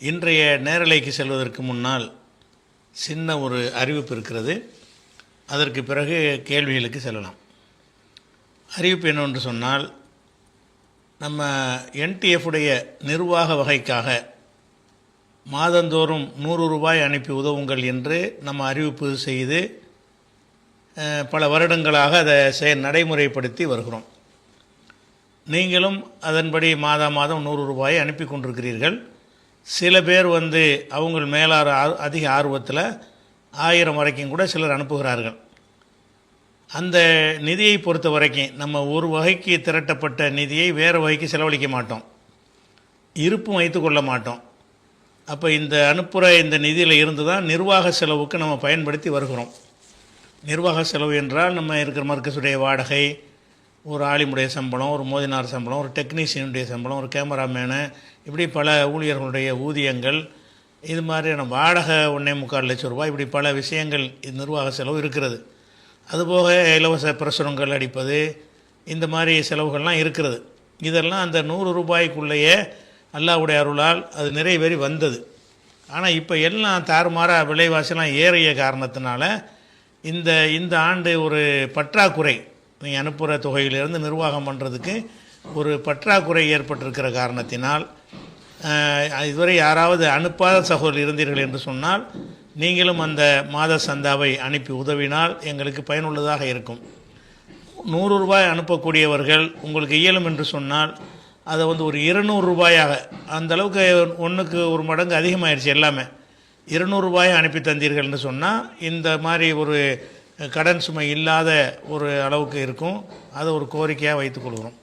இன்றைய நேரலைக்கு செல்வதற்கு முன்னால் சின்ன ஒரு அறிவிப்பு இருக்கிறது. அதற்கு பிறகு கேள்விகளுக்கு செல்லலாம். அறிவிப்பு என்னவென்று சொன்னால் நம்ம NTF உடைய நிர்வாக வகைக்காக மாதந்தோறும் நூறு ரூபாய் அனுப்பி உதவுங்கள் என்று நம்ம அறிவிப்பு செய்து பல வருடங்களாக அதை செ நடைமுறைப்படுத்தி வருகிறோம். நீங்களும் அதன்படி மாதா மாதம் நூறு ரூபாயை அனுப்பி கொண்டிருக்கிறீர்கள். சில பேர் வந்து அவங்க மேலார அதிக ஆர்வத்தில் ஆயிரம் வரைக்கும் கூட சிலர் அனுப்புகிறார்கள். அந்த நிதியை பொறுத்த வரைக்கும் நம்ம ஒரு வகைக்கு திரட்டப்பட்ட நிதியை வேறு வகைக்கு செலவழிக்க மாட்டோம். இருப்பும் வைத்து கொள்ள மாட்டோம். அப்போ இந்த அனுப்புகிற இந்த நிதியில் இருந்து தான் நிர்வாக செலவுக்கு நம்ம பயன்படுத்தி வருகிறோம். நிர்வாக செலவு என்றால் நம்ம இருக்கிற மருக்கசுடைய வாடகை ஒரு ஆலிமுடைய சம்பளம் ஒரு மோதினார் சம்பளம் ஒரு டெக்னீஷியனுடைய சம்பளம் ஒரு கேமராமேனு இப்படி பல ஊழியர்களுடைய ஊதியங்கள் இது மாதிரியான வாடகை ஒன்றே முக்கால் லட்சம் ரூபாய் இப்படி பல விஷயங்கள் நிர்வாக செலவு இருக்கிறது. அதுபோக இலவச பிரசுரங்கள் அடிப்பது இந்த மாதிரி செலவுகள்லாம் இருக்கிறது. இதெல்லாம் அந்த நூறு ரூபாய்க்குள்ளேயே அல்லாவுடைய அருளால் அது நிறைவேறி வந்தது. ஆனால் இப்போ எல்லாம் தாறுமாறாக விலைவாசிலாம் ஏறிய காரணத்தினால இந்த இந்த ஆண்டு ஒரு பற்றாக்குறை நீங்கள் அனுப்புகிற தொகையிலிருந்து நிர்வாகம் பண்ணுறதுக்கு ஒரு பற்றாக்குறை ஏற்பட்டிருக்கிற காரணத்தினால் இதுவரை யாராவது அனுப்பாத சகோதரர் இருந்தீர்கள் என்று சொன்னால் நீங்களும் அந்த மாத சந்தாவை அனுப்பி உதவினால் எங்களுக்கு பயனுள்ளதாக இருக்கும். நூறு ரூபாய் அனுப்பக்கூடியவர்கள் உங்களுக்கு இயலும் என்று சொன்னால் அதை வந்து ஒரு இருநூறு ரூபாயாக அந்த அளவுக்கு ஒன்றுக்கு ஒரு மடங்கு அதிகமாகிடுச்சு எல்லாமே. இருநூறு ரூபாயை அனுப்பி தந்தீர்கள்னு சொன்னால் இந்த மாதிரி ஒரு கடன் சுமை இல்லாத ஒரு அளவுக்கு இருக்கும். அதை ஒரு கோரிக்கையாக வைத்துக்கொள்கிறோம்